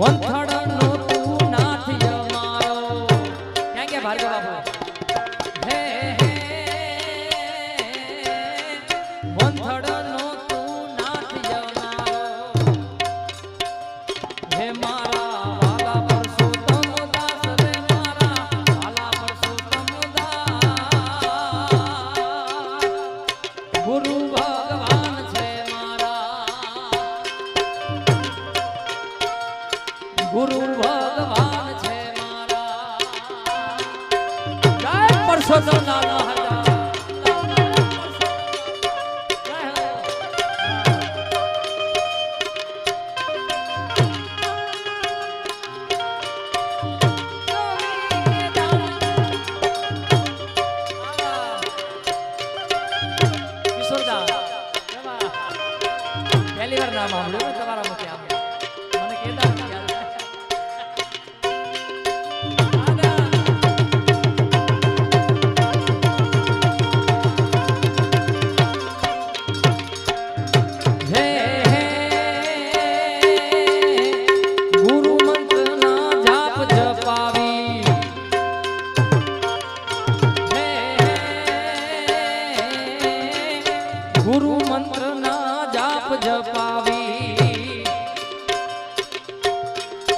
ಒಂದ್ પરસોદો પહેલી વાર નામ સાંભળ્યું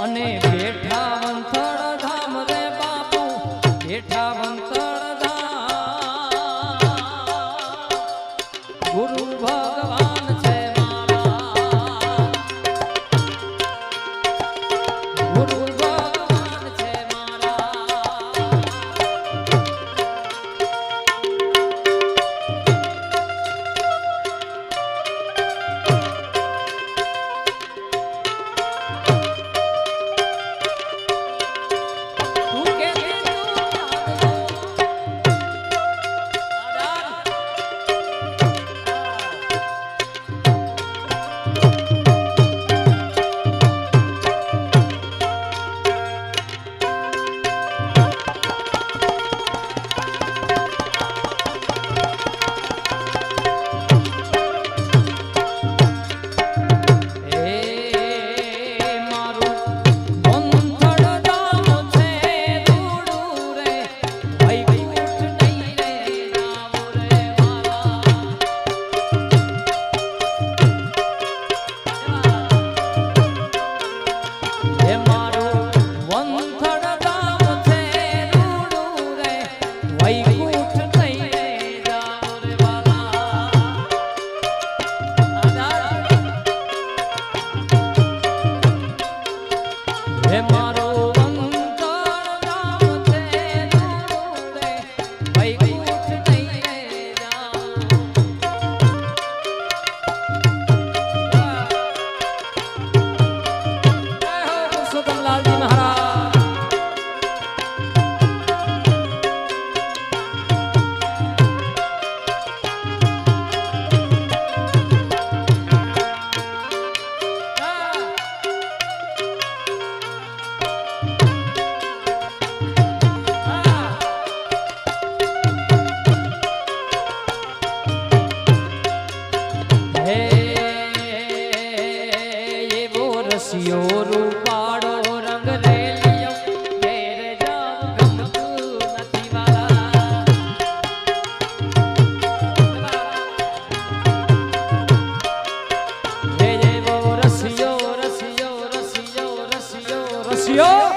અને બેઠા વંથા Márcio!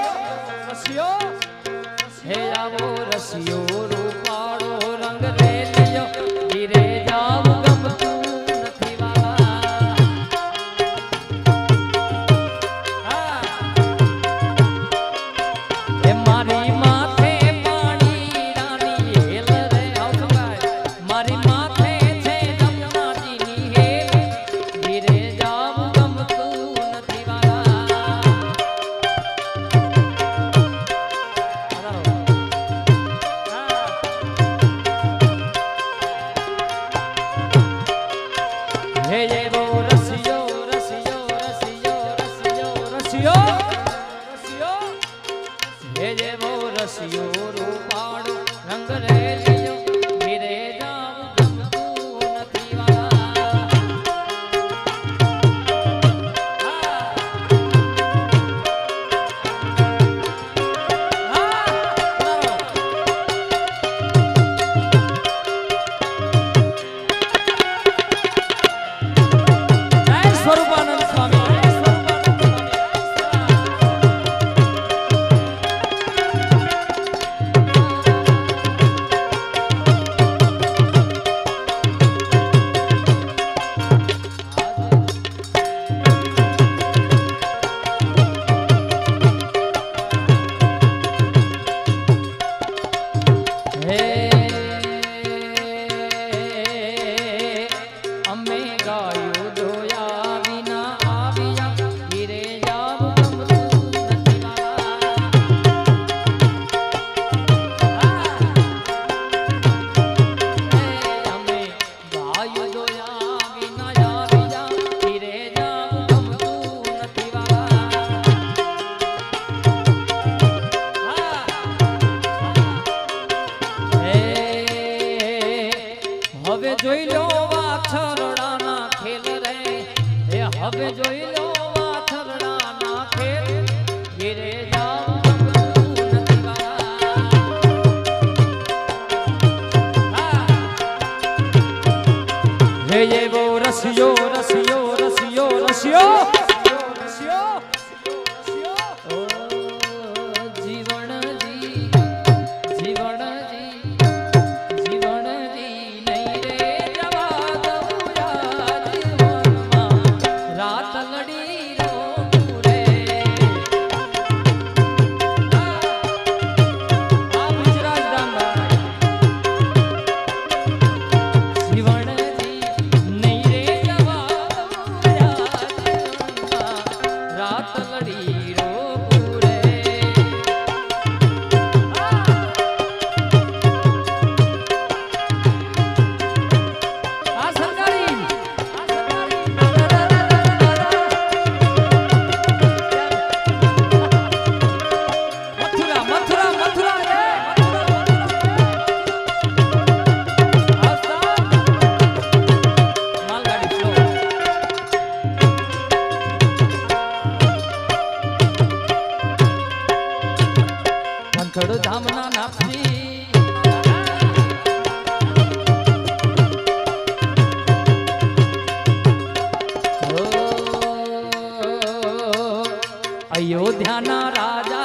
અયોધ્યાના રાજા.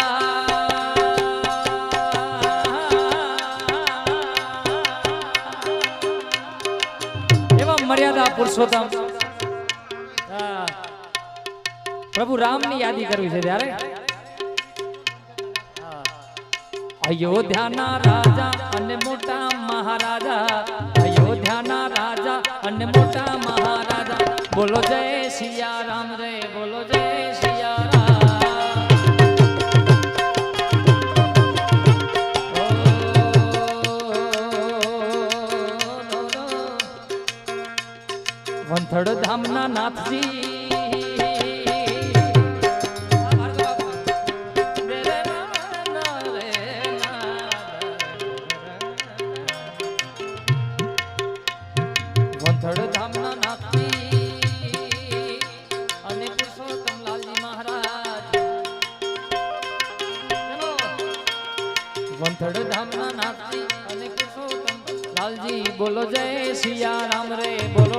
એવા મર્યાદા પુરુષોત્તમ. પ્રભુ રામની યાદી કરવી છે ત્યારે. અયોધ્યાના રાજા અને મોટા મહારાજા. અયોધ્યાના રાજા અને મોટા મહારાજા. બોલો જય સિયા રામ રે, બોલો જય ધામના નાથજી. વંથડ ધામના નાથજી. અને પુરુષોત્તમ લાલજી બોલો જય સિયા રામ રે બોલો.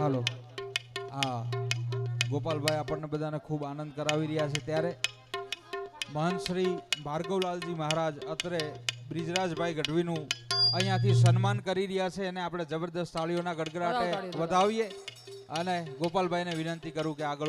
હાલો. હા. ગોપાલભાઈ આપણને બધાને ખૂબ આનંદ કરાવી રહ્યા છે ત્યારે. મહંત શ્રી ભાર્ગવલાલજી મહારાજ અત્રે બ્રિજરાજભાઈ ગઢવીનું અહીંયાથી સન્માન કરી રહ્યા છે અને આપણે જબરદસ્ત તાળીઓના ગડગડાટે. વધાવીએ. અને ગોપાલભાઈને વિનંતી કરું કે આગળ